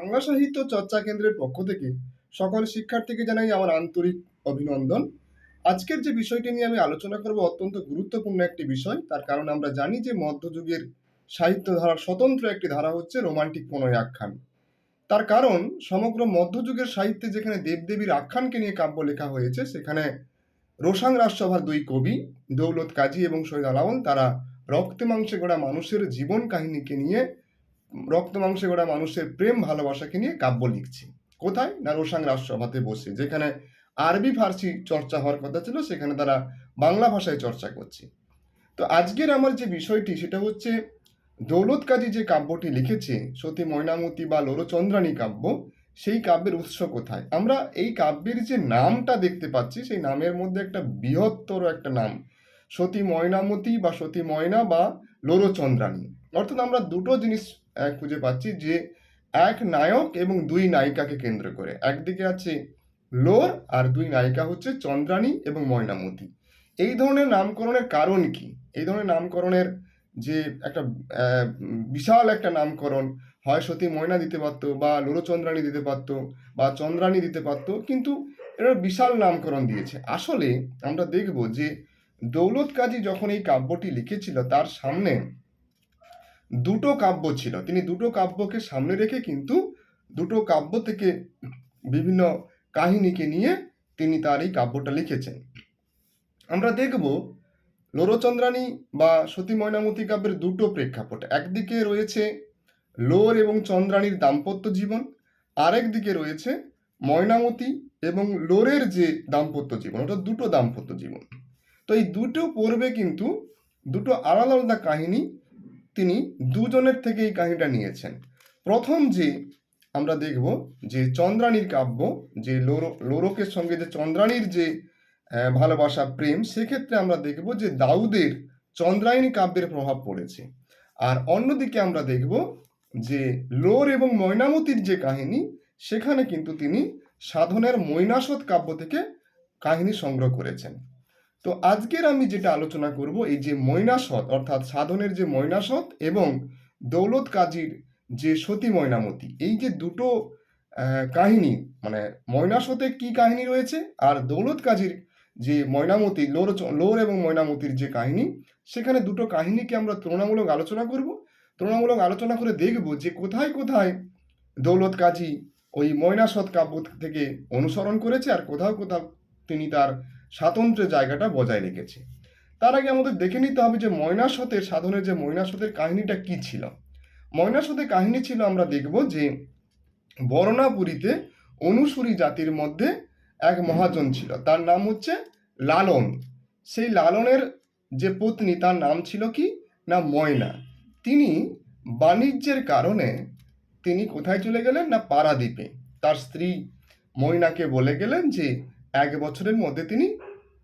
বাংলা সাহিত্য চর্চা কেন্দ্রের পক্ষ থেকে সকল শিক্ষার্থীকে জানাই আমার আন্তরিক অভিনন্দন। আজকের যে বিষয়টি নিয়ে আমি আলোচনা করব অত্যন্ত গুরুত্বপূর্ণ একটি বিষয়। তার কারণ আমরা জানি যে মধ্যযুগের সাহিত্য ধারার স্বতন্ত্র একটি ধারা হচ্ছে রোমান্টিক প্রণয় আখ্যান। তার কারণ সমগ্র মধ্যযুগের সাহিত্যে যেখানে দেবদেবীর আখ্যানকে নিয়ে কাব্য লেখা হয়েছে, সেখানে রোশাং রাজসভার দুই কবি, দৌলত কাজী এবং সৈয়দ আলাওল তারা রক্তে মাংসে গড়া মানুষের জীবন কাহিনীকে নিয়ে রক্ত মাংসে গড়া মানুষের প্রেম, ভালোবাসাকে নিয়ে কাব্য লিখছি। কোথায়? না রোশাং রাজসভাতে বসে। যেখানে আরবি, ফার্সি চর্চা হওয়ার কথা ছিল, সেখানে তারা বাংলা ভাষায় চর্চা করছে। তো আজকের আমার যে বিষয়টি, সেটা হচ্ছে দৌলত কাজী যে কাব্যটি লিখেছে, সতী ময়নামতি বা লোরচন্দ্রানী কাব্য, সেই কাব্যের উৎস কোথায়? আমরা এই কাব্যের যে নামটা দেখতে পাচ্ছি, সেই নামের মধ্যে একটা বৃহত্তর একটা নাম, সতী ময়নামতি বা সতী ময়না বা লোরচন্দ্রানী অর্থাৎ আমরা দুটো জিনিস খুঁজে পাচ্ছি যে এক নায়ক এবং দুই নায়িকাকে কেন্দ্র করে। একদিকে আছে লোর আর দুই নায়িকা হচ্ছে চন্দ্রানী এবং ময়নামতি। এই ধরনের নামকরণের কারণ কি? এই ধরনের নামকরণের যে একটা বিশাল একটা নামকরণ, হয় সতী ময়না দিতে পারতো বা লোরচন্দ্রানী দিতে পারতো বা চন্দ্রাণী দিতে পারতো, কিন্তু এরা বিশাল নামকরণ দিয়েছে। আসলে আমরা দেখব যে দৌলত কাজী যখন এই কাব্যটি লিখেছিল, তার সামনে দুটো কাব্য ছিল। তিনি দুটো কাব্যকে সামনে রেখে কিন্তু দুটো কাব্য থেকে বিভিন্ন কাহিনীকে নিয়ে তিনি তার এই কাব্যটা লিখেছেন। আমরা দেখব লোরচন্দ্রানী বা সতী ময়নামতি কাব্যের দুটো প্রেক্ষাপট। একদিকে রয়েছে লোর এবং চন্দ্রানীর দাম্পত্য জীবন, আরেক দিকে রয়েছে ময়নামতি এবং লোরের যে দাম্পত্য জীবন ওটা দুটো দাম্পত্য জীবন। তো এই দুটো পর্বে কিন্তু দুটো আলাদা আলাদা কাহিনী তিনি দুজনের থেকে এই কাহিনীটা নিয়েছেন। প্রথম যে আমরা দেখব যে চন্দ্রানীর কাব্য, যে লোরো, লোরকের সঙ্গে যে চন্দ্রানীর যে ভালোবাসা, প্রেম, সেক্ষেত্রে আমরা দেখব যে দাউদের চন্দ্রায়ণী কাব্যের প্রভাব পড়েছে। আর অন্যদিকে আমরা দেখব যে লোর এবং ময়নামতির যে কাহিনী, সেখানে কিন্তু তিনি সাধনের মৈনাসত কাব্য থেকে কাহিনী সংগ্রহ করেছেন। তো আজকের আমি যেটা আলোচনা করব, এই যে মৈনাসত অর্থাৎ সাধনের যে মৈনাসত এবং দৌলত কাজীর যে সতী ময়নামতি, এই যে দুটো কাহিনী মানে ময়নাসতে কি কাহিনী রয়েছে আর দৌলত কাজীর যে ময়নামতি, লোর লোর এবং ময়নামতির যে কাহিনী, সেখানে দুটো কাহিনীকে আমরা তুলনামূলক আলোচনা করব। তুলনামূলক আলোচনা করে দেখব যে কোথায় কোথায় দৌলত কাজী ওই ময়নাসত কাব্য থেকে অনুসরণ করেছে আর কোথাও কোথাও তিনি তার স্বাতন্ত্র্য জায়গাটা বজায় রেখেছে। তার আগে আমাদের দেখে নিতে হবে যে ময়নাসতের সাধনের যে ময়নাসতের কাহিনীটা কি ছিল। ময়নাসতের কাহিনী ছিল আমরা দেখব যে বর্ণাপুরীতে অনুসূরী জাতির মধ্যে এক মহাজন ছিল। তার নাম হচ্ছে লালন। সেই লালনের যে পত্নী তার নাম ছিল কি? না, ময়না। তিনি বাণিজ্যের কারণে তিনি কোথায় চলে গেলেন? না, পারাদ্বীপে। তার স্ত্রী ময়নাকে বলে গেলেন যে এক বছরের মধ্যে তিনি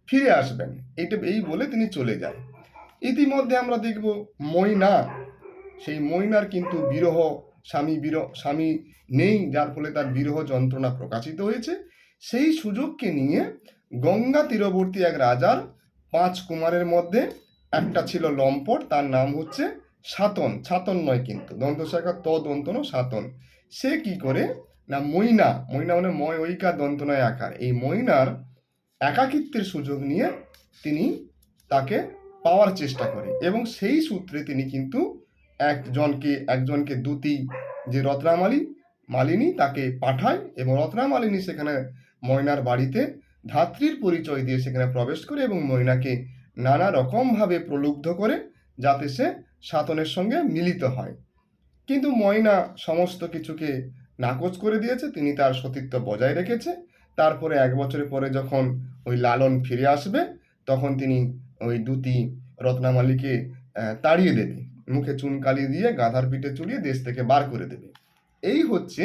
ফিরে আসবেন। এটা এই বলে তিনি চলে যান। ইতিমধ্যে আমরা দেখব ময়না সেই ময়নার কিন্তু বিরহ, স্বামী বিরহ, স্বামী নেই, যার ফলে তার বিরহ যন্ত্রণা প্রকাশিত হয়েছে। সেই সুযোগকে নিয়ে গঙ্গা তীরবর্তী এক রাজার পাঁচ কুমারের মধ্যে একটা ছিল লম্পট, তার নাম হচ্ছে সাতন। ছাতন নয় কিন্তু, দন্তশাখা ত দন্তন সাতন। সে কি করে না, ময়না ময়না মানে ময় ঐকা, দন্তনয় আকার। এই ময়নার একাকিত্বের সুযোগ নিয়ে তিনি তাকে পাওয়ার চেষ্টা করে এবং সেই সূত্রে তিনি কিন্তু একজনকে একজনকে দুতি যে রত্নামালী মালিনী তাকে পাঠায় এবং রত্নামালিনী সেখানে ময়নার বাড়িতে ধাত্রীর পরিচয় দিয়ে সেখানে প্রবেশ করে এবং ময়নাকে নানা রকমভাবে প্রলুব্ধ করে যাতে সে সাতনের সঙ্গে মিলিত হয়। কিন্তু ময়না সমস্ত কিছুকে নাকচ করে দিয়েছে, তিনি তার সতীত্ব বজায় রেখেছে। তারপরে এক বছরের পরে যখন ওই লালন ফিরে আসবে, তখন তিনি ওই দুটি রত্নামালীকে তাড়িয়ে দেবে। মুখে চুনকালি দিয়ে গাধার পিঠে চুলিয়ে দেশ থেকে বার করে দেবে। এই হচ্ছে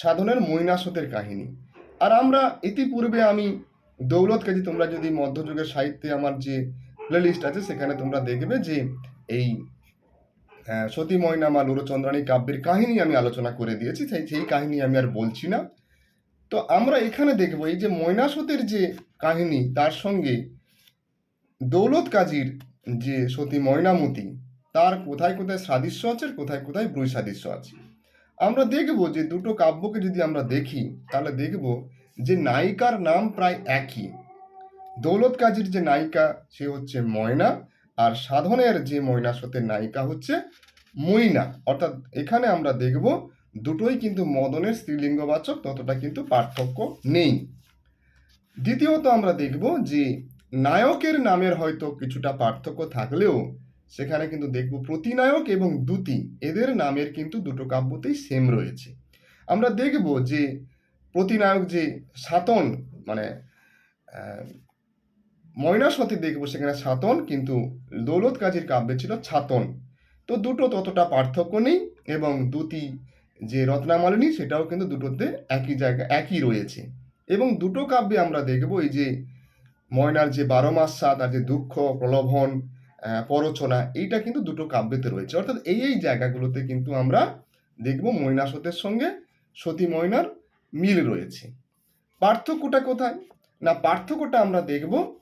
সাধনের মৈনাসতের কাহিনী। আর আমরা ইতিপূর্বে আমি দৌলত কাজী, তোমরা যদি মধ্যযুগের সাহিত্যে আমার যে প্লেলিস্ট আছে, সেখানে তোমরা দেখবে যে এই সতী ময়না মা লুরচন্দ্রানী কাব্যের কাহিনী আমি আলোচনা করে দিয়েছি, সেই সেই কাহিনী আমি আর বলছি না। তো আমরা এখানে দেখব এই যে ময়নাসতের যে কাহিনী, তার সঙ্গে দৌলত কাজীর যে সতী ময়নামতি তার কোথায় কোথায় সাদৃশ্য আছে কোথায় কোথায় বৈসাদৃশ্য আছে। আমরা দেখব যে দুটো কাব্যকে যদি আমরা দেখি, তাহলে দেখব যে নায়িকার নাম প্রায় একই। দৌলত কাজীর যে নায়িকা, সে হচ্ছে ময়না। আর সাধনের যে ময়না সতের নায়িকা হচ্ছে মইনা। অর্থাৎ এখানে আমরা দেখব দুটোই কিন্তু মদনের স্ত্রীলিঙ্গবাচক, ততটা কিন্তু পার্থক্য নেই। দ্বিতীয়ত আমরা দেখব যে নায়কের নামের হয়তো কিছুটা পার্থক্য থাকলেও সেখানে কিন্তু দেখব প্রতিনায়ক এবং দ্যুতি, এদের নামের কিন্তু দুটো কাব্যতেই সেম রয়েছে। আমরা দেখব যে প্রতিনায়ক যে সাতন মানে ময়না দেখব সেখানে সাতন কিন্তু দৌলত কাজীর কাব্যে ছিল ছাতন। তো দুটো ততটা পার্থক্য নেই এবং দুটি যে রত্নামালিনী, সেটাও কিন্তু দুটোতে একই জায়গা, একই রয়েছে। এবং দুটো কাব্যে আমরা দেখব এই যে ময়নার যে বারো মাস সাত আর যে দুঃখ, প্রলোভন পরচনা, এইটা কিন্তু দুটো কাব্যেতে রয়েছে। অর্থাৎ এই এই জায়গাগুলোতে কিন্তু আমরা দেখব ময়না সতের সঙ্গে সতী ময়নার মিল রয়েছে। পার্থক্যটা কোথায়? না, পার্থক্যটা আমরা দেখব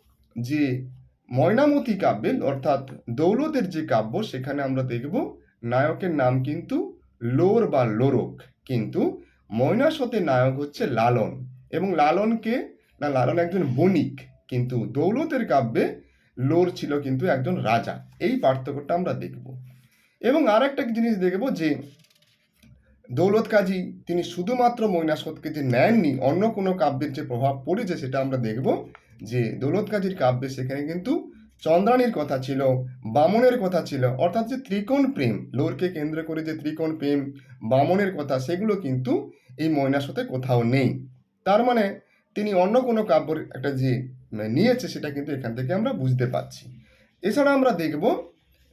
যে ময়নামতি কাব্যে অর্থাৎ দৌলতের যে কাব্য, সেখানে আমরা দেখব নায়কের নাম কিন্তু লোর বা লোরক। কিন্তু ময়নাসতে নায়ক হচ্ছে লালন। এবং লালনকে না, লালন একজন বণিক, কিন্তু দৌলতের কাব্যে লোর ছিল কিন্তু একজন রাজা। এই পার্থক্যটা আমরা দেখব। এবং আর একটা জিনিস দেখব যে দৌলত কাজী তিনি শুধুমাত্র মৈনাসতকে যে নেননি, অন্য কোনো কাব্যের যে প্রভাব পড়েছে সেটা আমরা দেখব যে দৌলত কাজীর কাব্যে সেখানে কিন্তু চন্দ্রাণীর কথা ছিল, বামনের কথা ছিল, অর্থাৎ যে ত্রিকোণ প্রেম, লোরকে কেন্দ্র করে যে ত্রিকোণ প্রেম, বামনের কথা, সেগুলো কিন্তু এই মৈনাসতে কোথাও নেই। তার মানে তিনি অন্য কোনো কাব্যর একটা যে নিয়েছে সেটা কিন্তু এখান থেকে আমরা বুঝতে পারছি। এছাড়া আমরা দেখব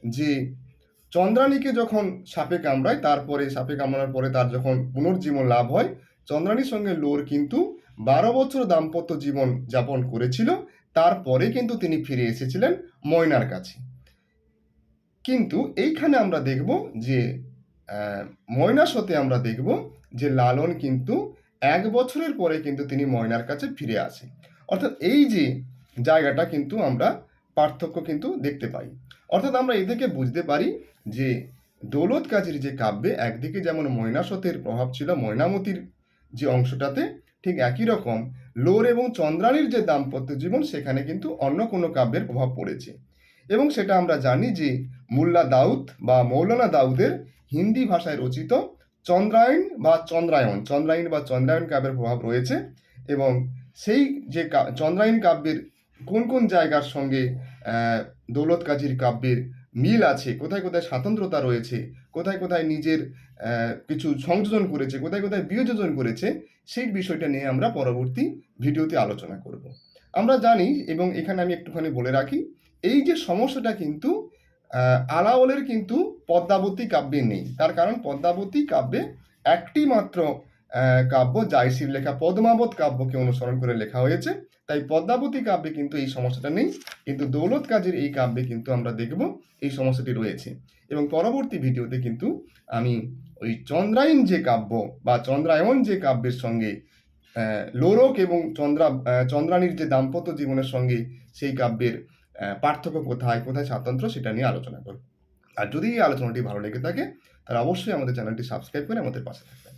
যে চন্দ্রাণীকে যখন সাপে কামড়ায়, তারপরে সাপে কামড়ানোর পরে তার যখন পুনর্জীবন লাভ হয়, চন্দ্রাণীর সঙ্গে লোর কিন্তু বারো বছর দাম্পত্য জীবন যাপন করেছিল। তারপরে কিন্তু তিনি ফিরে এসেছিলেন ময়নার কাছে। কিন্তু এইখানে আমরা দেখব যে ময়নার সাথে আমরা দেখব যে লালন কিন্তু এক বছরের পরে কিন্তু তিনি ময়নার কাছে ফিরে আসে। অর্থাৎ এই যে জায়গাটা কিন্তু আমরা পার্থক্য কিন্তু দেখতে পাই। অর্থাৎ আমরা এ থেকে বুঝতে পারি যে দৌলত কাজীর যে কাব্যে একদিকে যেমন ময়নাসতের প্রভাব ছিল, ময়নামতির যে অংশটাতে ঠিক একই রকম লোর এবং চন্দ্রাণীর যে দাম্পত্য জীবন, সেখানে কিন্তু অন্য কোনো কাব্যের প্রভাব পড়েছে। এবং সেটা আমরা জানি যে মুল্লা দাউদ বা মৌলানা দাউদের হিন্দি ভাষায় রচিত চন্দ্রায়ণ বা চন্দ্রায়ণ চন্দ্রায়ণ বা চন্দ্রায়ণ কাব্যের প্রভাব রয়েছে এবং সেই যে চন্দ্রায়ণ কাব্যের কোন কোন জায়গার সঙ্গে দৌলত কাজীর কাব্যের মিল আছে? কোথায় কোথায় স্বাতন্ত্রতা রয়েছে? কোথায় কোথায় নিজের কিছু সংযোজন করেছে? কোথায় কোথায় বিয়োজন করেছে? সেই বিষয়টা নিয়ে আমরা পরবর্তী ভিডিওতে আলোচনা করব। আমরা জানি এবং এখানে আমি একটুখানি বলে রাখি, এই যে সমস্যাটা কিন্তু আলাওলের কিন্তু পদ্মাবতী কাব্যে নেই। তার কারণ পদ্মাবতী কাব্যে একটি মাত্র কাব্য জায়সির লেখা পদ্মাবত কাব্যকে অনুসরণ করে লেখা হয়েছে। তাই পদ্মাবতী কাব্যে কিন্তু এই সমস্যাটা নেই, কিন্তু দৌলত কাজের এই কাব্যে কিন্তু আমরা দেখব এই সমস্যাটি রয়েছে। এবং পরবর্তী ভিডিওতে কিন্তু আমি ওই চন্দ্রায়ণ যে কাব্য বা চন্দ্রায়ণ যে কাব্যের সঙ্গে লোরক এবং চন্দ্রা চন্দ্রাণীর যে দাম্পত্য জীবনের সঙ্গে সেই কাব্যের পার্থক্য কোথায় কোথায় স্বাতন্ত্র সেটা নিয়ে আলোচনা করব। আর যদি এই আলোচনাটি ভালো লেগে থাকে, তাহলে অবশ্যই আমাদের চ্যানেলটি সাবস্ক্রাইব করে আমাদের পাশে থাকবেন।